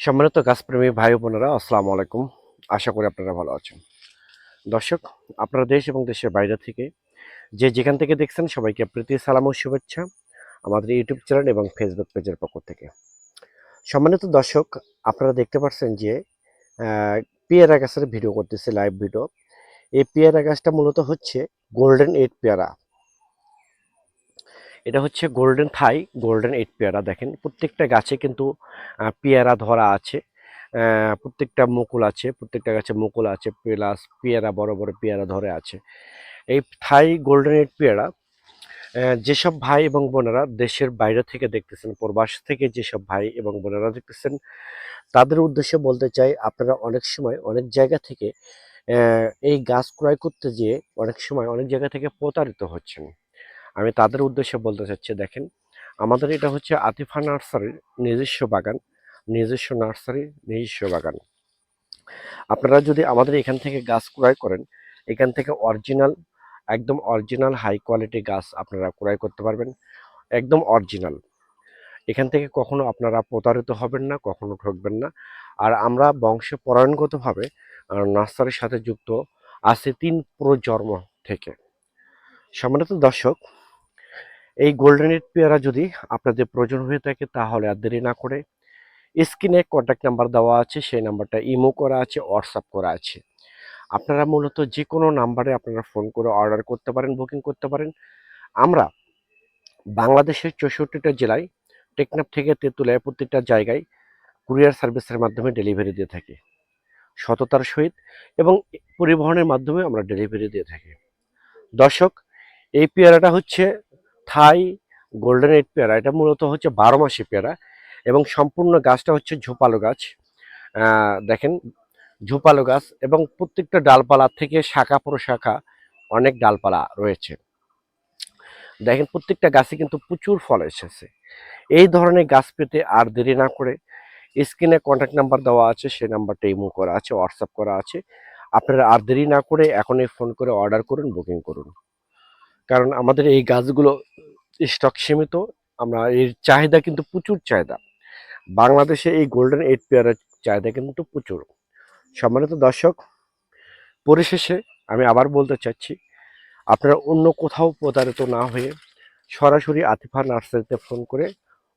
সম্মানিত গাছপ্রেমী ভাই বোনেরা, আসসালামু আলাইকুম। আশা করি আপনারা ভালো আছেন। দর্শক, আপনারা দেশ এবং দেশের বাইরে থেকে যে যেখান থেকে দেখছেন, সবাইকে প্রীতি, সালাম ও শুভেচ্ছা আমাদের ইউটিউব চ্যানেল এবং ফেসবুক পেজের পক্ষ থেকে। সম্মানিত দর্শক, আপনারা দেখতে পাচ্ছেন যে পেয়ারা গাছের ভিডিও করতেছে লাইভ ভিডিও এই পেয়ারা গাছটা মূলত হচ্ছে গোল্ডেন এইট পেয়ারা। এটা হচ্ছে গোল্ডেন থাই গোল্ডেন এইট পেয়ারা দেখেন। প্রত্যেকটা গাছে কিন্তু পেয়ারা ধরা আছে প্রত্যেকটা মুকুল আছে, প্রত্যেকটা গাছে মুকুল আছে, প্লাস পেয়ারা, বড় বড় পেয়ারা ধরে আছে। এই থাই গোল্ডেন এইট পেয়ারা যেসব ভাই এবং বোনেরা দেশের বাইরে থেকে দেখতেছেন, প্রবাস থেকে যেসব ভাই এবং বোনেরা দেখতেছেন, তাদের উদ্দেশ্যে বলতে চাই, আপনারা অনেক সময় অনেক জায়গা থেকে এই গাছ ক্রয় করতে গিয়ে অনেক সময় অনেক জায়গা থেকে প্রতারিত হচ্ছেন। আমি তাদের উদ্দেশ্যে বলতে চাচ্ছি, দেখেন, আমাদের এটা হচ্ছে আতিফা নার্সারির নিজস্ব বাগান, নিজস্ব নার্সারি, নিজস্ব বাগান। আপনারা যদি আমাদের এখান থেকে গাছ ক্রয় করেন, এখান থেকে অরিজিনাল, একদম অরিজিনাল হাই কোয়ালিটি গাছ আপনারা ক্রয় করতে পারবেন, একদম অরিজিনাল। এখান থেকে কখনো আপনারা প্রতারিত হবেন না, কখনো ঠকবেন না। আর আমরা বংশ পরায়ণগতভাবে নার্সারির সাথে যুক্ত আছি তিন প্রজন্ম থেকে। সম্মানিত দর্শক এই গোল্ডেন এইট পেয়ারা যদি আপনাদের প্রয়োজন হয়ে থাকে, তাহলে আর দেরি না করে স্ক্রিনে কন্ট্যাক্ট নাম্বার দেওয়া আছে, সেই নাম্বারটা ইমো করা আছে হোয়াটসঅ্যাপ করা আছে। আপনারা মূলত যে কোনো নাম্বারে আপনারা ফোন করে অর্ডার করতে পারেন বুকিং করতে পারেন। আমরা বাংলাদেশের চৌষট্টিটা জেলায় টেকনাফ থেকে তেঁতুলিয়া প্রত্যেকটা জায়গায় কুরিয়ার সার্ভিসের মাধ্যমে ডেলিভারি দিয়ে থাকি। সততার সহিত এবং পরিবহনের মাধ্যমে আমরা ডেলিভারি দিয়ে থাকি। দর্শক, এই পেয়ারাটা হচ্ছে থাই গোল্ডেন এইট পেয়ারা, এটা মূলত হচ্ছে বারো মাসি পেয়ারা এবং সম্পূর্ণ গাছটা হচ্ছে ঝোপালো গাছ। দেখেন, ঝোপালো গাছ এবং প্রত্যেকটা ডালপালা থেকে শাখা প্রশাখা অনেক ডালপালা রয়েছে। দেখেন, প্রত্যেকটা গাছে কিন্তু প্রচুর ফল এসেছে। এই ধরনের গাছ পেতে আর দেরি না করে স্ক্রিনে কন্ট্যাক্ট নাম্বার দেওয়া আছে, সেই নাম্বারটা ইমো করা আছে হোয়াটসঅ্যাপ করা আছে। আপনারা আর দেরি না করে এখনই ফোন করে অর্ডার করুন বুকিং করুন। কারণ আমাদের এই গাছগুলো স্টক সীমিত, আমরা এর চাহিদা কিন্তু প্রচুর চাহিদা। বাংলাদেশে এই গোল্ডেন এইট পেয়ারের চাহিদা কিন্তু প্রচুর। সম্মানিত দর্শক, পরিশেষে আমি আবার বলতে চাচ্ছি, আপনারা অন্য কোথাও প্রতারিত না হয়ে সরাসরি আতিফা নার্সারিতে ফোন করে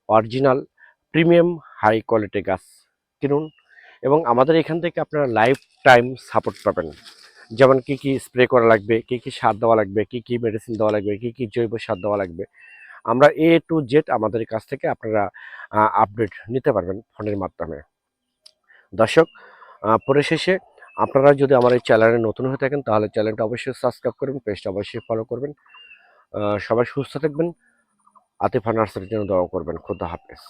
অরিজিনাল প্রিমিয়াম হাই কোয়ালিটি গাছ কিনুন এবং আমাদের এখান থেকে আপনারা লাইফ টাইম সাপোর্ট পাবেন। যেমন কি কি স্প্রে করা লাগবে, কি কি সার দেওয়া লাগবে, কি কি মেডিসিন দেওয়া লাগবে, কি কি জৈব সার দেওয়া লাগবে আমরা এ টু জেড আমাদের কাছ থেকে আপনারা আপডেট নিতে পারবেন ফোনের মাধ্যমে। দর্শক পরিশেষে আপনারা যদি আমার এই চ্যানেলে নতুন হয়ে থাকেন, তাহলে চ্যানেলটা অবশ্যই সাবস্ক্রাইব করবেন পেজটা অবশ্যই ফলো করবেন। সবাই সুস্থ থাকবেন। আতিফা নার্সারির জন্য দোয়া করবেন। খুদা হাফেজ।